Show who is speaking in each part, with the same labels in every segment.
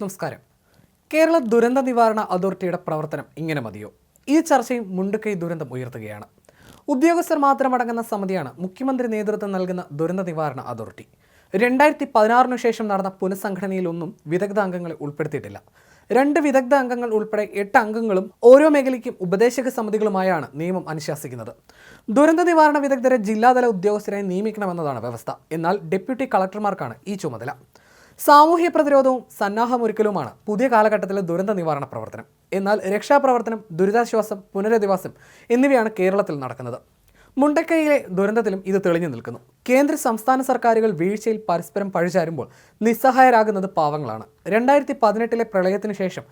Speaker 1: നമസ്കാരം. കേരള ദുരന്ത നിവാരണ അതോറിറ്റിയുടെ പ്രവർത്തനം ഇങ്ങനെ മതിയോ ഈ ചർച്ചയും മുണ്ടുകൈ ദുരന്തം ഉയർത്തുകയാണ്. ഉദ്യോഗസ്ഥർ മാത്രമടങ്ങുന്ന സമിതിയാണ് മുഖ്യമന്ത്രി നേതൃത്വം നൽകുന്ന ദുരന്ത നിവാരണ അതോറിറ്റി. രണ്ടായിരത്തി പതിനാറിനു ശേഷം നടന്ന പുനഃസംഘടനയിലൊന്നും വിദഗ്ധ അംഗങ്ങളെ ഉൾപ്പെടുത്തിയിട്ടില്ല. രണ്ട് വിദഗ്ധ അംഗങ്ങൾ ഉൾപ്പെടെ എട്ട് അംഗങ്ങളും ഓരോ മേഖലയ്ക്കും ഉപദേശക സമിതികളുമായാണ് നിയമം അനുശാസിക്കുന്നത്. ദുരന്ത നിവാരണ വിദഗ്ധരെ ജില്ലാതല ഉദ്യോഗസ്ഥരായി നിയമിക്കണമെന്നതാണ് വ്യവസ്ഥ. എന്നാൽ ഡെപ്യൂട്ടി കളക്ടർമാർക്കാണ് ഈ ചുമതല. സാമൂഹ്യ പ്രതിരോധവും സന്നാഹമൊരുക്കലുമാണ് പുതിയ കാലഘട്ടത്തിലെ ദുരന്ത നിവാരണ പ്രവർത്തനം. എന്നാൽ രക്ഷാപ്രവർത്തനം ദുരിതാശ്വാസം പുനരധിവാസം എന്നിവയാണ് കേരളത്തിൽ നടക്കുന്നത്. മുണ്ടക്കൈയിലെ ദുരന്തത്തിലും ഇത് തെളിഞ്ഞു നിൽക്കുന്നു. കേന്ദ്ര സംസ്ഥാന സർക്കാരുകൾ വീഴ്ചയിൽ പരസ്പരം പഴിചാരുമ്പോൾ നിസ്സഹായരാകുന്നത് പാവങ്ങളാണ്. രണ്ടായിരത്തി പതിനെട്ടിലെ പ്രളയത്തിന് ശേഷം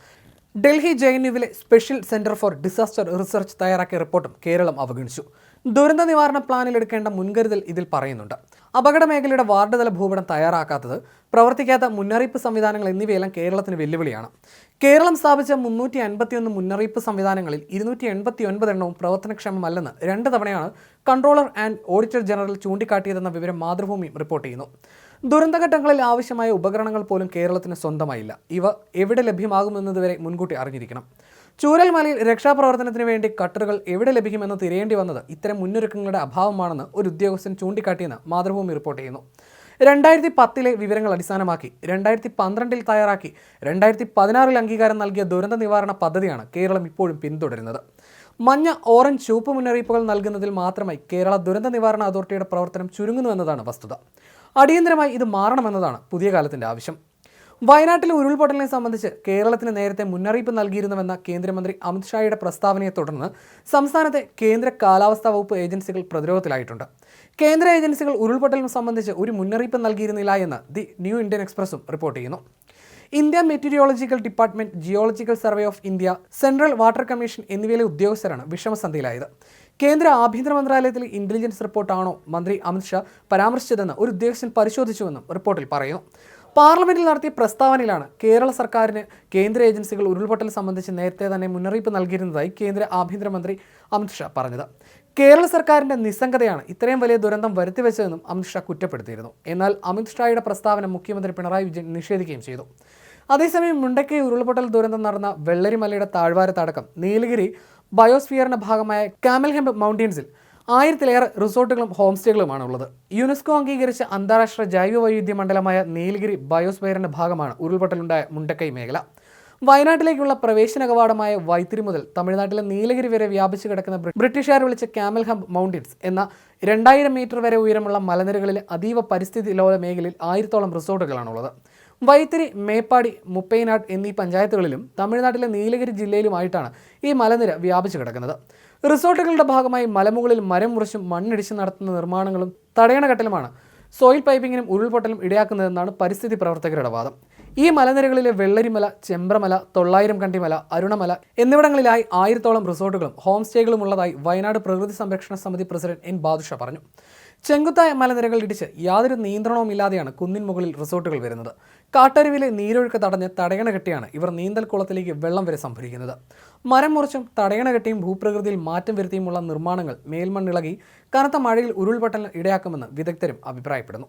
Speaker 1: Delhi J N യുവിലെ special centre for disaster research തയ്യാറാക്കിയ റിപ്പോർട്ടും കേരളം അവഗണിച്ചു. ദുരന്ത നിവാരണ പ്ലാനിൽ എടുക്കേണ്ട മുൻകരുതൽ ഇതിൽ പറയുന്നുണ്ട്. അപകട മേഖലയുടെ വാർഡ് തല ഭൂപടം തയ്യാറാക്കാത്തത് പ്രവർത്തിക്കാത്ത മുന്നറിയിപ്പ് സംവിധാനങ്ങൾ എന്നിവയെല്ലാം കേരളത്തിന് വെല്ലുവിളിയാണ്. കേരളം സ്ഥാപിച്ച മുന്നൂറ്റി അൻപത്തിയൊന്ന് മുന്നറിയിപ്പ് സംവിധാനങ്ങളിൽ ഇരുന്നൂറ്റി എൺപത്തി ഒൻപത് എണ്ണവും പ്രവർത്തനക്ഷമമല്ലെന്ന് രണ്ട് തവണയാണ് കൺട്രോളർ ആൻഡ് ഓഡിറ്റർ ജനറൽ ചൂണ്ടിക്കാട്ടിയതെന്ന വിവരം മാതൃഭൂമി റിപ്പോർട്ട് ചെയ്യുന്നു. ദുരന്തഘട്ടങ്ങളിൽ ആവശ്യമായ ഉപകരണങ്ങൾ പോലും കേരളത്തിന് സ്വന്തമായില്ല. ഇവ എവിടെ ലഭ്യമാകുമെന്നതുവരെ മുൻകൂട്ടി അറിഞ്ഞിരിക്കണം. ചൂരൽമലയിൽ രക്ഷാപ്രവർത്തനത്തിന് വേണ്ടി കട്ടറുകൾ എവിടെ ലഭിക്കുമെന്ന് തിരയേണ്ടി വന്നത് ഇത്തരം മുന്നൊരുക്കങ്ങളുടെ അഭാവമാണെന്ന് ഒരു ഉദ്യോഗസ്ഥൻ ചൂണ്ടിക്കാട്ടിയെന്ന് മാതൃഭൂമി റിപ്പോർട്ട് ചെയ്യുന്നു. രണ്ടായിരത്തി പത്തിലെ വിവരങ്ങൾ അടിസ്ഥാനമാക്കി രണ്ടായിരത്തി പന്ത്രണ്ടിൽ തയ്യാറാക്കി രണ്ടായിരത്തി പതിനാറിൽ അംഗീകാരം നൽകിയ ദുരന്ത നിവാരണ പദ്ധതിയാണ് കേരളം ഇപ്പോഴും പിന്തുടരുന്നത്. മഞ്ഞ ഓറഞ്ച് ചുവപ്പ് മുന്നറിയിപ്പുകൾ നൽകുന്നതിൽ മാത്രമായി കേരള ദുരന്ത നിവാരണ അതോറിറ്റിയുടെ പ്രവർത്തനം ചുരുങ്ങുന്നുവെന്നതാണ് വസ്തുത. അടിയന്തരമായി ഇത് മാറണമെന്നതാണ് പുതിയ കാലത്തിന്റെ ആവശ്യം. വയനാട്ടിലെ ഉരുൾപൊട്ടലിനെ സംബന്ധിച്ച് കേരളത്തിന് നേരത്തെ മുന്നറിയിപ്പ് നൽകിയിരുന്നുവെന്ന കേന്ദ്രമന്ത്രി അമിത്ഷായുടെ പ്രസ്താവനയെ തുടർന്ന് സംസ്ഥാനത്തെ കേന്ദ്ര കാലാവസ്ഥാ വകുപ്പ് ഏജൻസികൾ പ്രതിരോധത്തിലായിട്ടുണ്ട്. കേന്ദ്ര ഏജൻസികൾ ഉരുൾപൊട്ടലിനെ സംബന്ധിച്ച് ഒരു മുന്നറിയിപ്പ് നൽകിയിരുന്നില്ല എന്ന് ദി ന്യൂ ഇന്ത്യൻ എക്സ്പ്രസും റിപ്പോർട്ട് ചെയ്യുന്നു. India meteorological department geological survey of India central water commission എന്നിവയിലെ ഉദ്യോഗസ്ഥരാണ് വിഷമസന്ധിയിലായത്. കേന്ദ്ര ആഭ്യന്തര മന്ത്രാലയത്തിലെ ഇന്റലിജൻസ് റിപ്പോർട്ടാണോ മന്ത്രി അമിത്ഷാ പരാമർശിച്ചതെന്ന് ഒരു ഉദ്യോഗസ്ഥൻ പരിശോധിച്ചുവെന്നും റിപ്പോർട്ടിൽ പറയുന്നു. പാർലമെന്റിൽ നടത്തിയ പ്രസ്താവനയിലാണ് കേരള സർക്കാരിന് കേന്ദ്ര ഏജൻസികൾ ഉരുൾപൊട്ടൽ സംബന്ധിച്ച് നേരത്തെ തന്നെ മുന്നറിയിപ്പ് നൽകിയിരുന്നതായി കേന്ദ്ര ആഭ്യന്തരമന്ത്രി അമിത്ഷാ പറഞ്ഞത്. കേരള സർക്കാരിന്റെ നിസ്സംഗതയാണ് ഇത്രയും വലിയ ദുരന്തം വരുത്തിവെച്ചതെന്നും അമിത്ഷാ കുറ്റപ്പെടുത്തിയിരുന്നു. എന്നാൽ അമിത്ഷായുടെ പ്രസ്താവന മുഖ്യമന്ത്രി പിണറായി വിജയൻ നിഷേധിക്കുകയും ചെയ്തു. അതേസമയം മുണ്ടക്കൈ ഉരുൾപൊട്ടൽ ദുരന്തം നടന്ന വെള്ളരിമലയുടെ താഴ്വാരത്തടക്കം നീലഗിരി ബയോസ്ഫിയറിന്റെ ഭാഗമായ കാമൽഹെംബ് മൗണ്ടൻസിൽ ആയിരത്തിലേറെ റിസോർട്ടുകളും ഹോം സ്റ്റേകളുമാണ് ഉള്ളത്. യുനെസ്കോ അംഗീകരിച്ച അന്താരാഷ്ട്ര ജൈവ വൈവിധ്യ മണ്ഡലമായ നീലഗിരി ബയോസ്ഫെയറിന്റെ ഭാഗമാണ് ഉരുൾപൊട്ടലുണ്ടായ മുണ്ടക്കൈ മേഖല. വയനാട്ടിലേക്കുള്ള പ്രവേശന കവാടമായ വൈത്തിരി മുതൽ തമിഴ്നാട്ടിലെ നീലഗിരി വരെ വ്യാപിച്ചു കിടക്കുന്ന ബ്രി- ബ്രിട്ടീഷുകാർ വിളിച്ച ക്യാമൽ ഹംപ് മൗണ്ടൻസ് എന്ന രണ്ടായിരം മീറ്റർ വരെ ഉയരമുള്ള മലനിരകളിലെ അതീവ പരിസ്ഥിതി ലോല മേഖലയിൽ ആയിരത്തോളം റിസോർട്ടുകളാണുള്ളത് വൈത്തിരി മേപ്പാടി മുപ്പൈനാട് എന്നീ പഞ്ചായത്തുകളിലും തമിഴ്നാട്ടിലെ നീലഗിരി ജില്ലയിലുമായിട്ടാണ് ഈ മലനിര വ്യാപിച്ചു കിടക്കുന്നത്. റിസോർട്ടുകളുടെ ഭാഗമായി മലമുകളിൽ മരം മുറിച്ചും മണ്ണിടിച്ച് നടത്തുന്ന നിർമ്മാണങ്ങളും തടയണ തടയണഘട്ടലുമാണ് സോയിൽ പൈപ്പിങ്ങിനും ഉരുൾപൊട്ടലും ഇടയാക്കുന്നതെന്നാണ് പരിസ്ഥിതി പ്രവർത്തകരുടെ വാദം. ഈ മലനിരകളിലെ വെള്ളരിമല ചെമ്പ്രമല തൊള്ളായിരം കണ്ടിമല അരുണമല എന്നിവിടങ്ങളിലായി ആയിരത്തോളം റിസോർട്ടുകളും ഹോം സ്റ്റേകളും ഉള്ളതായി വയനാട് പ്രകൃതി സംരക്ഷണ സമിതി പ്രസിഡന്റ് എൻ ബാദുഷ പറഞ്ഞു. ചെങ്കുത്തായ മലനിരകൾ ഇടിച്ച് യാതൊരു നിയന്ത്രണവും ഇല്ലാതെയാണ് കുന്നിൻ മുകളിൽ റിസോർട്ടുകൾ വരുന്നത്. കാട്ടരുവിലെ നീരൊഴുക്ക് തടഞ്ഞ് തടയണ കെട്ടിയാണ് ഇവർ നീന്തൽ കുളത്തിലേക്ക് വെള്ളം വരെ സംഭരിക്കുന്നത്. മരം മുറിച്ചും തടയണ കെട്ടിയും ഭൂപ്രകൃതിയിൽ മാറ്റം വരുത്തിയുമുള്ള നിർമ്മാണങ്ങൾ മേൽമണ്ണിളകി കനത്ത മഴയിൽ ഉരുൾപൊട്ടലിന് ഇടയാക്കുമെന്ന് വിദഗ്ധരും അഭിപ്രായപ്പെടുന്നു.